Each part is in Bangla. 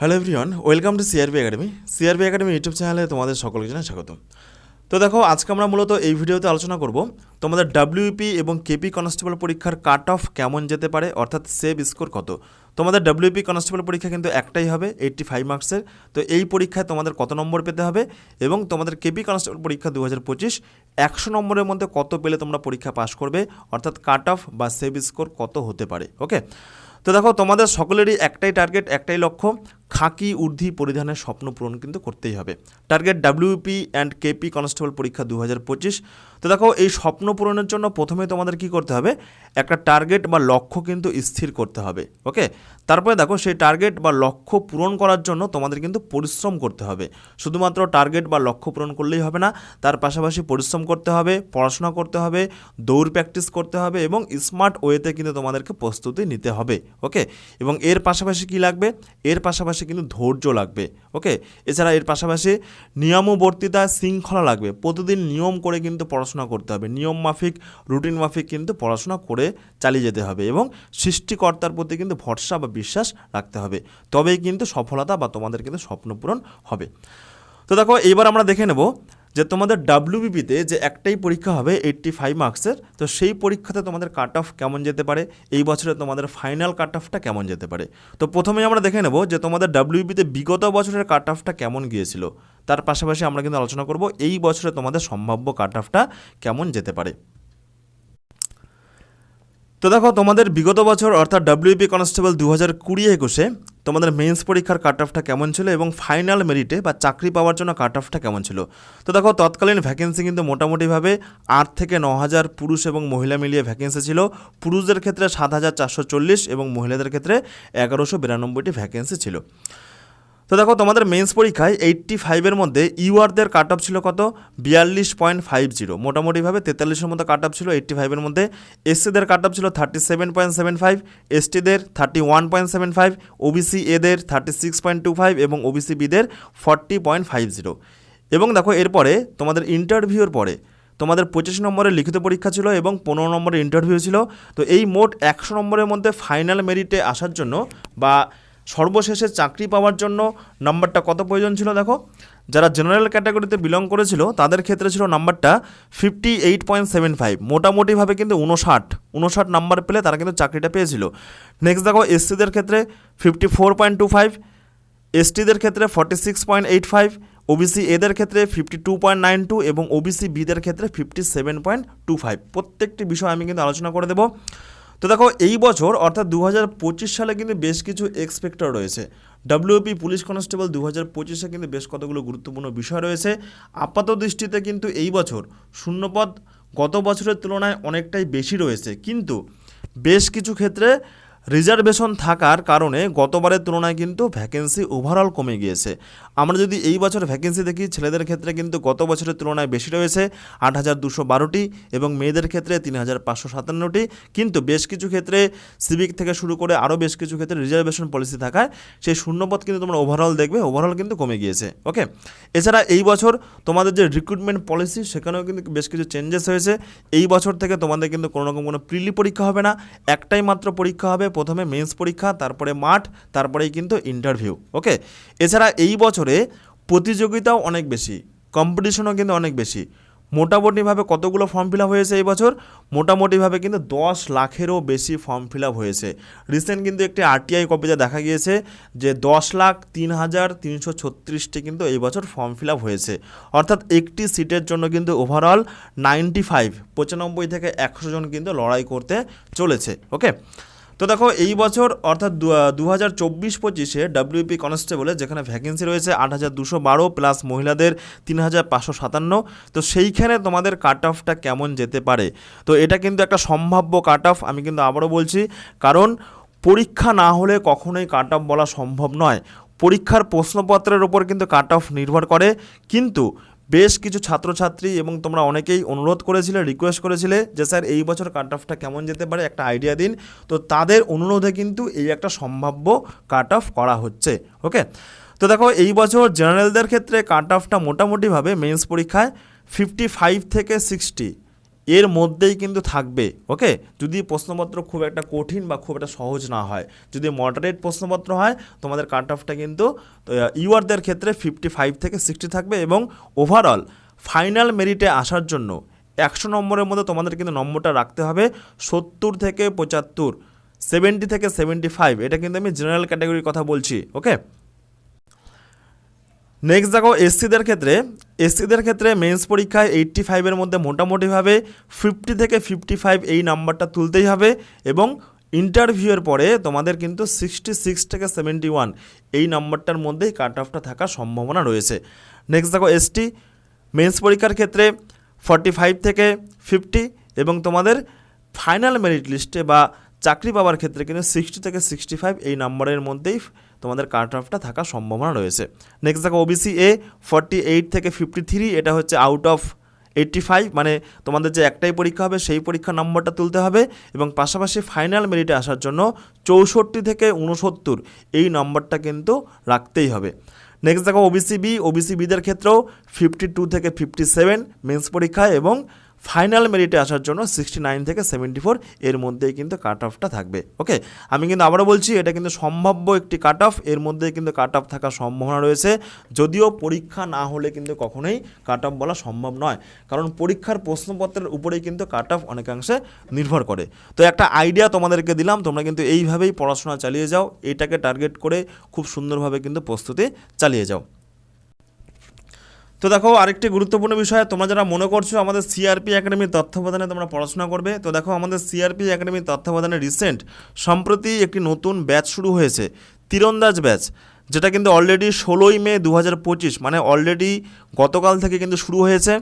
Hello everyone welcome to CRB academy CRB academy YouTube চ্যানেলে তোমাদের সকলকে জানাই স্বাগত তো দেখো, আজকে আমরা মূলত এই ভিডিওতে আলোচনা করব তোমাদের ডাব্লিউপি এবং কেপি কনস্টেবল পরীক্ষার কাট অফ কেমন যেতে পারে, অর্থাৎ সেভ স্কোর কত। তোমাদের ডাব্লিউপি কনস্টেবল পরীক্ষা কিন্তু একটাই হবে এইট্টি ফাইভ মার্কসের তো এই পরীক্ষায় তোমাদের কত নম্বর পেতে হবে এবং তোমাদের কেপি কনস্টেবল পরীক্ষা দু হাজার পঁচিশ, একশো নম্বরের মধ্যে কত পেলে তোমরা পরীক্ষা পাশ করবে, অর্থাৎ কাট অফ বা সেভ স্কোর কত হতে পারে ওকে তো দেখো, তোমাদের সকলেরই একটাই টার্গেট একটাই লক্ষ্য খাকি ঊর্ধ্বি পরিধানের স্বপ্ন পূরণ কিন্তু করতেই হবে। Target WP and KP constable পরীক্ষা দু হাজার পঁচিশ। তো দেখো, এই স্বপ্ন পূরণের জন্য প্রথমে তোমাদের কি করতে হবে? একটা টার্গেট বা লক্ষ্য কিন্তু স্থির করতে হবে, ওকে? তারপরে দেখো, সেই টার্গেট বা লক্ষ্য পূরণ করার জন্য তোমাদের কিন্তু পরিশ্রম করতে হবে। শুধুমাত্র টার্গেট বা লক্ষ্য পূরণ করলেই হবে না, তার পাশাপাশি পরিশ্রম করতে হবে, পড়াশোনা করতে হবে, দৌড় প্র্যাকটিস করতে হবে এবং স্মার্ট ওয়েতে কিন্তু তোমাদেরকে প্রস্তুতি নিতে হবে, ওকে? এবং এর পাশাপাশি কি লাগবে? এর পাশাপাশি কিন্তু ধৈর্য লাগবে ওকে এছাড়া এর পাশাপাশি নিয়মবর্তিতা, শৃঙ্খলা লাগবে। প্রতিদিন নিয়ম করে কিন্তু পড়াশোনা করতে হবে। নিয়ম মাফিক, রুটিন মাফিক কিন্তু পড়াশোনা করে চালিয়ে যেতে হবে এবং সৃষ্টিকর্তার প্রতি কিন্তু ভরসা বা বিশ্বাস রাখতে হবে। তবেই কিন্তু সফলতা বা তোমাদের কিন্তু স্বপ্নপূরণ হবে। তো দেখো, এইবার আমরা দেখে নেব যে তোমাদের ডাব্লিউবিপিতে যে একটাই পরীক্ষা হবে এইট্টি ফাইভ মার্কসের তো সেই পরীক্ষাতে তোমাদের কাট অফ কেমন যেতে পারে? এই বছরে তোমাদের ফাইনাল কাট অফটা কেমন যেতে পারে? তো প্রথমেই আমরা দেখে নেব যে তোমাদের ডাব্লিউবিপিতে বিগত বছরের কাট অফটা কেমন গিয়েছিল। তার পাশাপাশি আমরা কিন্তু আলোচনা করব এই বছরে তোমাদের সম্ভাব্য কাট অফটা কেমন যেতে পারে। তো দেখো তোমাদের বিগত বছর অর্থাৎ ডাব্লিউপি কনস্টেবল দু হাজার কুড়ি একুশে তোমাদের মেন্স পরীক্ষার কাট অফটা কেমন ছিল এবং ফাইনাল মেরিটে বা চাকরি পাওয়ার জন্য কাট অফটা কেমন ছিল? তো দেখো, তৎকালীন ভ্যাকেন্সি কিন্তু মোটামুটিভাবে আট থেকে ন হাজার পুরুষ এবং মহিলা মিলিয়ে ভ্যাকেন্সি ছিল। পুরুষদের ক্ষেত্রে সাত হাজার চারশো চল্লিশ এবং মহিলাদের ক্ষেত্রে এগারোশো বিরানব্বইটি ভ্যাকেন্সি ছিল। তো দেখো, তোমাদের মেন্স পরীক্ষায় এইট্টি ফাইভের মধ্যে ইউআরদের কাট অফ ছিল কত? বিয়াল্লিশ পয়েন্ট ফাইভ জিরো। মোটামুটিভাবে তেতাল্লিশের মতো কাট অফ ছিল এইট্টি ফাইভের মধ্যে এসসিদের কাট অফ ছিল thirty seven point seven five এসটিদের thirty one point seven five OBC এদের thirty six point two five এবং ওবিসি বিদের ফর্টি পয়েন্ট ফাইভ জিরো এবং দেখো, এরপরে তোমাদের ইন্টারভিউর পরে তোমাদের পঁচিশ নম্বরের লিখিত পরীক্ষা ছিল এবং পনেরো নম্বরের ইন্টারভিউ ছিল। তো এই মোট একশো নম্বরের মধ্যে ফাইনাল মেরিটে আসার জন্য বা সর্বশেষে চাকরি পাওয়ার জন্য নাম্বারটা কত প্রয়োজন ছিল দেখো? যারা জেনারেল ক্যাটাগরিতে বিলং করেছিল, তাদের ক্ষেত্রে ছিল নাম্বারটা fifty eight point seven five মোটামুটিভাবে কিন্তু উনষাট উনষাট নাম্বার পেলে তারা কিন্তু চাকরিটা পেয়েছিল। নেক্সট দেখো এসসিদের ক্ষেত্রে fifty four point two five এসটিদের ক্ষেত্রে forty six point eight five OBC এদের ক্ষেত্রে fifty two point nine two এবং ওবিসি বিদের ক্ষেত্রে fifty seven point two five প্রত্যেকটি বিষয় আমি কিন্তু আলোচনা করে দেবো। তো দেখো, এই বছর, অর্থাৎ দু হাজার পঁচিশ সালে কিন্তু বেশ কিছু এক্সপেক্টর রয়েছে। ডাব্লিউপি পুলিশ কনস্টেবল দু হাজার পঁচিশে কিন্তু বেশ কতগুলো গুরুত্বপূর্ণ বিষয় রয়েছে। আপাত দৃষ্টিতে কিন্তু এই বছর শূন্যপদ গত বছরের তুলনায় অনেকটাই বেশি রয়েছে। কিন্তু বেশ কিছু ক্ষেত্রে রিজার্ভেশন থাকার কারণে গতবারের তুলনায় কিন্তু ভ্যাকেন্সি ওভারঅল কমে গিয়েছে। আমরা যদি এই বছর ভ্যাকেন্সি দেখি, ছেলেদের ক্ষেত্রে কিন্তু গত বছরের তুলনায় বেশি রয়েছে, আট হাজার দুশো বারোটি এবং মেয়েদের ক্ষেত্রে তিন হাজার পাঁচশো সাতান্নটি। কিন্তু বেশ কিছু ক্ষেত্রে সিভিক থেকে শুরু করে আরও বেশ কিছু ক্ষেত্রে রিজার্ভেশন পলিসি থাকায় সেই শূন্যপথ কিন্তু তোমরা ওভারঅল দেখবে ওভারঅল কিন্তু কমে গিয়েছে। ওকে এছাড়া এই বছর তোমাদের যে রিক্রুটমেন্ট পলিসি সেখানেও কিন্তু বেশ কিছু চেঞ্জেস হয়েছে। এই বছর থেকে তোমাদের কিন্তু কোনো রকম কোনো প্রিলি পরীক্ষা হবে না। একটাই মাত্র পরীক্ষা হবে প্রথমে মেন্স পরীক্ষা, তারপরে মাঠ, তারপরেই কিন্তু ইন্টারভিউ ওকে এছাড়া এই বছরে প্রতিযোগিতাও অনেক বেশি কম্পিটিশনও কিন্তু অনেক বেশি। মোটামুটিভাবে কতগুলো ফর্ম ফিল আপ হয়েছে এই বছর? মোটামুটিভাবে কিন্তু দশ লাখেরও বেশি ফর্ম ফিল আপ হয়েছে। রিসেন্ট কিন্তু একটি আরটিআই কপিতে দেখা গিয়েছে যে দশ লাখ তিন হাজার তিনশো ছত্রিশটি কিন্তু এই বছর ফর্ম ফিল আপ হয়েছে। অর্থাৎ একটি সিটের জন্য কিন্তু ওভারঅল নাইনটি ফাইভ পঁচানব্বই থেকে একশো জন কিন্তু লড়াই করতে চলেছে ওকে তো দেখো, এই বছর অর্থাৎ দু হাজার চব্বিশ পঁচিশে ডাব্লিউপি কনস্টেবলে যেখানে ভ্যাকেন্সি রয়েছে আট হাজার দুশো বারো প্লাস মহিলাদের তিন হাজার পাঁচশো সাতান্ন। তো সেইখানে তোমাদের কাট অফটা কেমন যেতে পারে? তো এটা কিন্তু একটা সম্ভাব্য কাট অফ আমি কিন্তু আবারও বলছি। কারণ পরীক্ষা না হলে কখনোই কাট অফ বলা সম্ভব নয়। পরীক্ষার প্রশ্নপত্রের ওপর কিন্তু কাট অফ নির্ভর করে। কিন্তু বেশ কিছু ছাত্রছাত্রী এবং তোমরা অনেকেই অনুরোধ করেছিলে রিকোয়েস্ট করেছিলে যে, স্যার, এই বছর কাট অফটা কেমন যেতে পারে? একটা আইডিয়া দিন। তো তাদের অনুরোধে কিন্তু এই একটা সম্ভাব্য কাট অফ করা হচ্ছে ওকে তো দেখো, এই বছর জেনারেলদের ক্ষেত্রে কাট অফটা মোটামুটিভাবে মেন্স পরীক্ষায় ফিফটি ফাইভ থেকে সিক্সটি এর মধ্যেই কিন্তু থাকবে ওকে যদি প্রশ্নপত্র খুব একটা কঠিন বা খুব একটা সহজ না হয়, যদি মডারেট প্রশ্নপত্র হয়, তোমাদের কাট অফটা কিন্তু ইউআরদের ক্ষেত্রে ফিফটি ফাইভ থেকে সিক্সটি থাকবে এবং ওভারঅল ফাইনাল মেরিটে আসার জন্য একশো নম্বরের মধ্যে তোমাদের কিন্তু নম্বরটা রাখতে হবে সত্তর থেকে পঁচাত্তর সেভেন্টি থেকে সেভেন্টি ফাইভ এটা কিন্তু আমি জেনারেল ক্যাটাগরির কথা বলছি ওকে নেক্সট দেখো এসসিদের ক্ষেত্রে এসসিদের ক্ষেত্রে মেন্স পরীক্ষায় এইট্টি ফাইভের মধ্যে মোটামুটিভাবে ফিফটি থেকে ফিফটি ফাইভ এই নাম্বারটা তুলতেই হবে এবং ইন্টারভিউয়ের পরে তোমাদের কিন্তু সিক্সটি সিক্স থেকে সেভেন্টি ওয়ান এই নাম্বারটার মধ্যেই কাট অফটা থাকার সম্ভাবনা রয়েছে। নেক্সট দেখো এসটি মেন্স পরীক্ষার ক্ষেত্রে ফর্টি ফাইভ থেকে ফিফটি এবং তোমাদের ফাইনাল মেরিট লিস্টে বা চাকরি পাওয়ার ক্ষেত্রে কিন্তু সিক্সটি থেকে সিক্সটি ফাইভ এই নাম্বারের মধ্যেই তোমাদের কাট অফটা থাকার সম্ভাবনা রয়েছে। নেক্সট দেখো ওবিসি এ ফর্টি এইট থেকে ফিফটি থ্রি এটা হচ্ছে আউট অফ এইট্টি ফাইভ মানে তোমাদের যে একটাই পরীক্ষা হবে, সেই পরীক্ষার নম্বরটা তুলতে হবে এবং পাশাপাশি ফাইনাল মেরিটে আসার জন্য চৌষট্টি থেকে উনসত্তর এই নম্বরটা কিন্তু রাখতেই হবে। নেক্সট দেখো ওবিসি বি ওবিসি বিদের ক্ষেত্রেও ফিফটি টু থেকে ফিফটি সেভেন মেন্স পরীক্ষায় এবং ফাইনাল মেরিটে আসার জন্য সিক্সটি নাইন থেকে সেভেন্টি ফোর এর মধ্যেই কিন্তু কাট অফটা থাকবে। ওকে আমি কিন্তু আবারও বলছি, এটা কিন্তু সম্ভাব্য একটি কাট অফ এর মধ্যেই কিন্তু কাট অফ থাকার সম্ভাবনা রয়েছে। যদিও পরীক্ষা না হলে কিন্তু কখনোই কাট অফ বলা সম্ভব নয়। কারণ পরীক্ষার প্রশ্নপত্রের উপরেই কিন্তু কাট অফ অনেকাংশে নির্ভর করে। তো একটা আইডিয়া তোমাদেরকে দিলাম, তোমরা কিন্তু এইভাবেই পড়াশোনা চালিয়ে যাও। এটাকে টার্গেট করে খুব সুন্দরভাবে কিন্তু প্রস্তুতি চালিয়ে যাও। তো দেখো, আরেকটি গুরুত্বপূর্ণ বিষয়, তোমরা যারা মনে করছ আমাদের সিআরপি একাডেমির তত্ত্বাবধানে তোমরা পড়াশোনা করবে, তো দেখো আমাদের সিআরপি একাডেমির তত্ত্বাবধানে রিসেন্ট সম্প্রতি একটি নতুন ব্যাচ শুরু হয়েছে, তীরন্দাজ ব্যাচ যেটা কিন্তু অলরেডি ষোলোই মে দু হাজার পঁচিশ মানে অলরেডি গতকাল থেকে কিন্তু শুরু হয়েছে।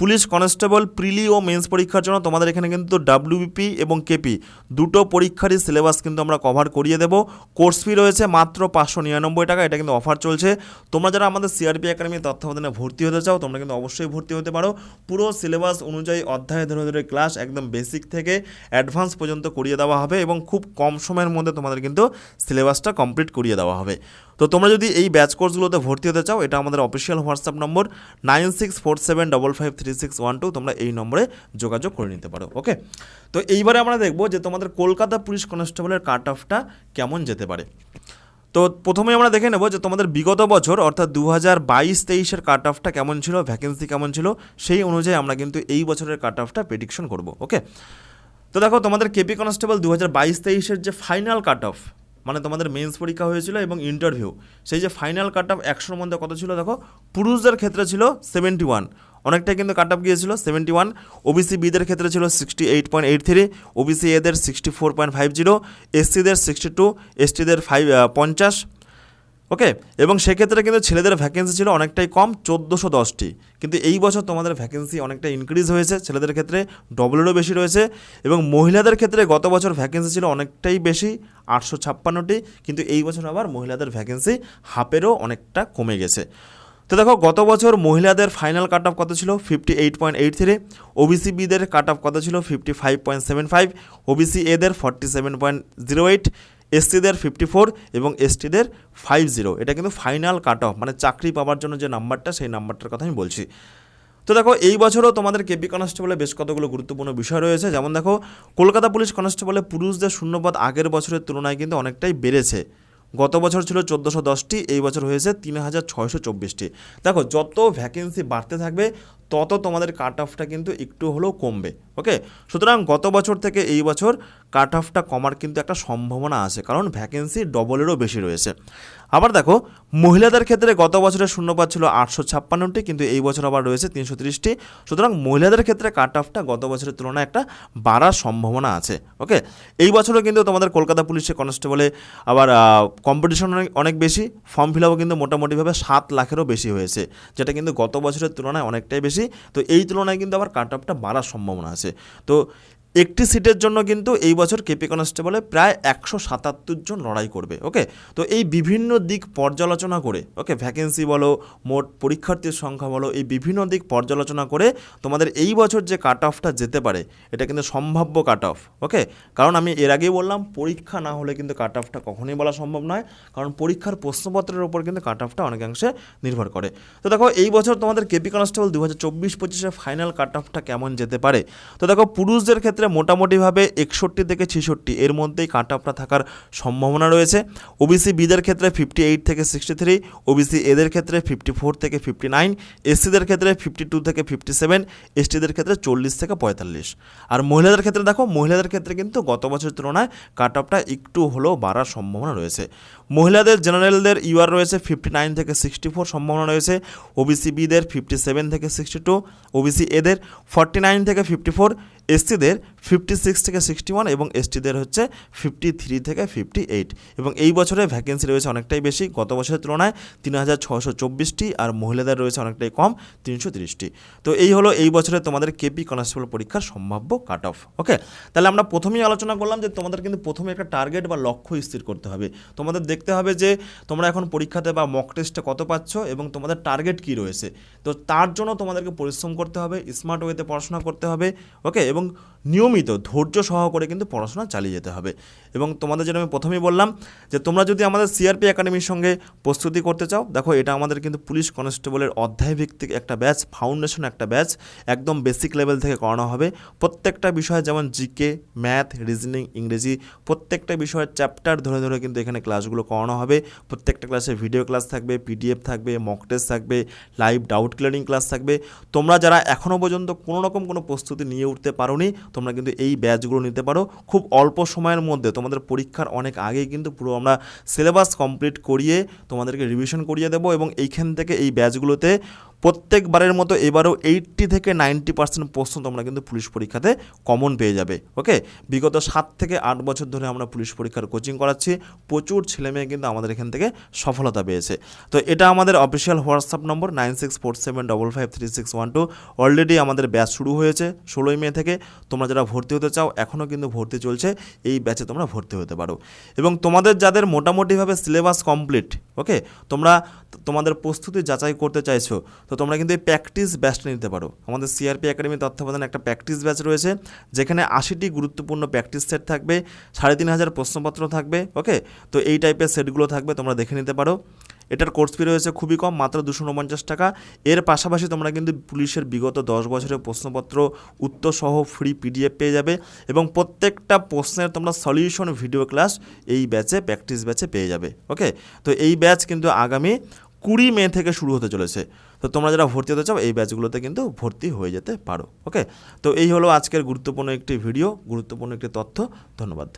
পুলিশ কনস্টেবল প্রিলি ও মেন্স পরীক্ষার জন্য তোমাদের এখানে কিন্তু ডাব্লিউবিপি এবং কেপি দুটো পরীক্ষারই সিলেবাস কিন্তু আমরা কভার করিয়ে দেবো। কোর্স ফি রয়েছে মাত্র পাঁচশো নিরানব্বই টাকা, এটা কিন্তু অফার চলছে। তোমরা যারা আমাদের সিআরপি একাডেমির তত্ত্বাবধানে ভর্তি হতে চাও, তোমরা কিন্তু অবশ্যই ভর্তি হতে পারো। পুরো সিলেবাস অনুযায়ী অধ্যায় ধরে ধরে ক্লাস একদম বেসিক থেকে অ্যাডভান্স পর্যন্ত করিয়ে দেওয়া হবে এবং খুব কম সময়ের মধ্যে তোমাদের কিন্তু সিলেবাসটা কমপ্লিট করিয়ে দেওয়া হবে। তো তোমরা যদি এই ব্যাচ কোর্সগুলোতে ভর্তি হতে চাও, এটা আমাদের official WhatsApp number nine six four seven double five three six one two তোমরা এই নম্বরে যোগাযোগ করে নিতে পারো ওকে তো এইবারে আমরা দেখব যে তোমাদের কলকাতা পুলিশ কনস্টেবলের কাট অফটা কেমন যেতে পারে। তো প্রথমে আমরা দেখে নেব যে তোমাদের বিগত বছর, অর্থাৎ দু হাজার বাইশ তেইশের কাট অফটা কেমন ছিল ভ্যাকেন্সি কেমন ছিল, সেই অনুযায়ী আমরা কিন্তু এই বছরের কাট অফটা প্রেডিকশন করব ওকে তো দেখো, তোমাদের কেপি কনস্টেবল দু হাজার বাইশ তেইশের যে ফাইনাল কাট অফ মানে তোমাদের মেন্স পরীক্ষা হয়েছিল এবং ইন্টারভিউ সেই যে ফাইনাল কাট অফ একশোর মধ্যে কত ছিল দেখো? পুরুষদের ক্ষেত্রে ছিল সেভেন্টি ওয়ান অনেকটাই কিন্তু কাট অফ গিয়েছিল সেভেন্টি ওয়ান ওবিসি বিদের ক্ষেত্রে ছিল sixty eight point eight three OBC এদের sixty four point five zero এসসিদের sixty two এসটিদের ফাইভ পঞ্চাশ ওকে? এবং সেক্ষেত্রে কিন্তু ছেলেদের ভ্যাকেন্সি ছিল অনেকটাই কম, চোদ্দোশো দশটি। কিন্তু এই বছর তোমাদের ভ্যাকেন্সি অনেকটা ইনক্রিজ হয়েছে, ছেলেদের ক্ষেত্রে ডবলেরও বেশি রয়েছে এবং মহিলাদের ক্ষেত্রে গত বছর ভ্যাকেন্সি ছিল অনেকটাই বেশি, আটশো ছাপ্পান্নটি। কিন্তু এই বছর আবার মহিলাদের ভ্যাকেন্সি হাফেরও অনেকটা কমে গেছে। তো দেখো, গত বছর মহিলাদের ফাইনাল কাট অফ কত ছিল? Fifty eight point eight three OBC বিদের cut off কত ছিল? Fifty five point seven five OBC এদের forty seven point zero eight এসসিদের fifty four এবং এসটিদের ফাইভ জিরো এটা কিন্তু ফাইনাল কাট অফ মানে চাকরি পাওয়ার জন্য যে নাম্বারটা, সেই নাম্বারটার কথা আমি বলছি। তো দেখো, এই বছরও তোমাদের কেপি কনস্টেবলে বেশ কতগুলো গুরুত্বপূর্ণ বিষয় রয়েছে। যেমন দেখো, কলকাতা পুলিশ কনস্টেবলে পুরুষদের শূন্যপদ আগের বছরের তুলনায় কিন্তু অনেকটাই বেড়েছে। গত বছর ছিল চোদ্দোশো দশটি, এই বছর হয়েছে তিন হাজার ছয়শো চব্বিশটি। দেখো, যত ভ্যাকেন্সি বাড়তে থাকবে, তত তোমাদের কাট অফটা কিন্তু একটু হলেও কমবে ওকে সুতরাং গত বছর থেকে এই বছর কাট অফটা কমার কিন্তু একটা সম্ভাবনা আছে, কারণ ভ্যাকেন্সি ডবলেরও বেশি রয়েছে। আবার দেখো, মহিলাদের ক্ষেত্রে গত বছরের শূন্যপাত ছিল আটশো ছাপ্পান্নটি, কিন্তু এই বছর আবার রয়েছে তিনশো তিরিশটি। সুতরাং মহিলাদের ক্ষেত্রে কাট অফটা গত বছরের তুলনায় একটা বাড়ার সম্ভাবনা আছে, ওকে? এই বছরও কিন্তু তোমাদের কলকাতা পুলিশে কনস্টেবলে আবার কম্পিটিশন অনেক বেশি। ফর্ম ফিল আপও কিন্তু মোটামুটিভাবে সাত লাখেরও বেশি হয়েছে, যেটা কিন্তু গত বছরের তুলনায় অনেকটাই বেশি। তো এই তুলনায় কিন্তু আবার কাট অফটা বাড়ার সম্ভাবনা আছে। তো একটি সিটের জন্য কিন্তু এই বছর কেপি কনস্টেবলে প্রায় একশো সাতাত্তর জন লড়াই করবে ওকে তো এই বিভিন্ন দিক পর্যালোচনা করে ওকে ভ্যাকেন্সি বলো, মোট পরীক্ষার্থীর সংখ্যা বলো, এই বিভিন্ন দিক পর্যালোচনা করে তোমাদের এই বছর যে কাট অফটা যেতে পারে, এটা কিন্তু সম্ভাব্য কাট অফ ওকে কারণ আমি এর আগেই বললাম, পরীক্ষা না হলে কিন্তু কাট অফটা কখনোই বলা সম্ভব নয়, কারণ পরীক্ষার প্রশ্নপত্রের ওপর কিন্তু কাট অফটা অনেকাংশে নির্ভর করে। তো দেখো, এই বছর তোমাদের কেপি কনস্টেবল দু হাজার চব্বিশ পঁচিশে ফাইনাল কাট অফটা কেমন যেতে পারে? তো দেখো, পুরুষদের ক্ষেত্রে মোটামুটিভাবে একষট্টি থেকে ছেষট্টি। এর মধ্যেই কাট অফটা থাকার সম্ভাবনা রয়েছে। ওবিসি বিদের ক্ষেত্রে ফিফটি এইট থেকে সিক্সটি থ্রি ওবিসি এদের ক্ষেত্রে ফিফটি ফোর থেকে ফিফটি নাইন এসসিদের ক্ষেত্রে ফিফটি টু থেকে ফিফটি সেভেন এসটিদের ক্ষেত্রে চল্লিশ থেকে পঁয়তাল্লিশ। আর মহিলাদের ক্ষেত্রে দেখো, মহিলাদের ক্ষেত্রে কিন্তু গত বছরের তুলনায় কাট অফটা একটু হলেও বাড়ার সম্ভাবনা রয়েছে। মহিলাদের জেনারেলদের ইউআর রয়েছে ফিফটি নাইন থেকে সিক্সটি ফোর সম্ভাবনা রয়েছে ওবিসি বিদের ফিফটি সেভেন থেকে সিক্সটি টু ওবিসি এদের ফর্টি নাইন থেকে ফিফটি ফোর এসটিদের ফিফটি সিক্স থেকে সিক্সটি ওয়ান এবং এসটিদের হচ্ছে ফিফটি থ্রি থেকে ফিফটি এইট এবং এই বছরে ভ্যাকেন্সি রয়েছে অনেকটাই বেশি। গত বছরের তুলনায় তিন হাজার ছশো চব্বিশটি আর মহিলাদের রয়েছে অনেকটাই কম, তিনশো তিরিশটি। তো এই হলো এই বছরে তোমাদের কেপি কনস্টেবল পরীক্ষার সম্ভাব্য কাট অফ ওকে তাহলে আমরা প্রথমেই আলোচনা করলাম যে তোমাদের কিন্তু প্রথমে একটা টার্গেট বা লক্ষ্য স্থির করতে হবে। তোমাদের দেখতে হবে যে তোমরা এখন পরীক্ষাতে বা মক টেস্টে কত পাচ্ছ এবং তোমাদের টার্গেট কী রয়েছে। তো তার জন্য তোমাদেরকে পরিশ্রম করতে হবে স্মার্ট ওয়েতে পড়াশোনা করতে হবে। ওকে এবং নিয়মিত ধৈর্য সহকারে কিন্তু পড়াশোনা চালিয়ে যেতে হবে। এবং তোমাদের যেটা আমি প্রথমেই বললাম যে তোমরা যদি আমাদের সিআরপি একাডেমির সঙ্গে প্রস্তুতি করতে চাও, দেখো এটা আমাদের কিন্তু পুলিশ কনস্টেবলের অধ্যায়ভিত্তিক একটা ব্যাচ ফাউন্ডেশন একটা ব্যাচ, একদম বেসিক লেভেল থেকে করানো হবে। প্রত্যেকটা বিষয় যেমন জিকে ম্যাথ রিজনিং ইংরেজি, প্রত্যেকটা বিষয়ের চ্যাপ্টার ধরে ধরে কিন্তু এখানে ক্লাসগুলো করানো হবে। প্রত্যেকটা ক্লাসে ভিডিও ক্লাস থাকবে পিডিএফ থাকবে মক টেস্ট থাকবে লাইভ ডাউট ক্লিয়ারিং ক্লাস থাকবে। তোমরা যারা এখনও পর্যন্ত কোনো রকম কোনো প্রস্তুতি নিয়ে উঠতে পারোনি, তোমরা কিন্তু এই ব্যাচগুলো নিতে পারো। খুব অল্প সময়ের মধ্যে তোমাদের পরীক্ষার অনেক আগেই কিন্তু পুরো আমরা সিলেবাস কমপ্লিট করিয়ে তোমাদেরকে রিভিশন করিয়ে দেবো এবং এইখান থেকে এই ব্যাচগুলোতে প্রত্যেকবারের মতো এবারেও এইট্টি থেকে নাইনটি পার্সেন্ট প্রশ্ন তোমরা কিন্তু পুলিশ পরীক্ষাতে কমন পেয়ে যাবে ওকে বিগত সাত থেকে আট বছর ধরে আমরা পুলিশ পরীক্ষার কোচিং করাচ্ছি, প্রচুর ছেলেমেয়ে কিন্তু আমাদের এখান থেকে সফলতা পেয়েছে। তো এটা আমাদের official WhatsApp number nine six four seven double five three six one two already আমাদের ব্যাচ শুরু হয়েছে ষোলোই মে থেকে, তোমরা যারা ভর্তি হতে চাও, এখনও কিন্তু ভর্তি চলছে, এই ব্যাচে তোমরা ভর্তি হতে পারো। এবং তোমাদের যাদের মোটামুটিভাবে সিলেবাস কমপ্লিট ওকে তোমরা তোমাদের প্রস্তুতি যাচাই করতে চাইছো তো তোমরা কিন্তু এই প্র্যাকটিস ব্যাচটা নিতে পারো। আমাদের সিআরপি একাডেমি তত্ত্বাবধানে একটা প্র্যাকটিস ব্যাচ রয়েছে, যেখানে আশিটি গুরুত্বপূর্ণ প্র্যাকটিস সেট থাকবে, সাড়ে তিন হাজার প্রশ্নপত্র থাকবে ওকে তো এই টাইপের সেটগুলো থাকবে, তোমরা দেখে নিতে পারো। এটার কোর্স ফি রয়েছে খুবই কম, মাত্র দুশো উনপঞ্চাশ টাকা। এর পাশাপাশি তোমরা কিন্তু পুলিশের বিগত দশ বছরের প্রশ্নপত্র উত্তর সহ ফ্রি পিডিএফ পেয়ে যাবে এবং প্রত্যেকটা প্রশ্নের তোমরা সলিউশন ভিডিও ক্লাস এই ব্যাচে প্র্যাকটিস ব্যাচে পেয়ে যাবে ওকে তো এই ব্যাচ কিন্তু আগামী কুড়ি মে থেকে শুরু হতে চলেছে। তো তোমরা যারা ভর্তি হতে চাও, এই ব্যাচগুলোতে কিন্তু ভর্তি হয়ে যেতে পারো ওকে তো এই হলো আজকের গুরুত্বপূর্ণ একটি ভিডিও গুরুত্বপূর্ণ একটি তথ্য, ধন্যবাদ।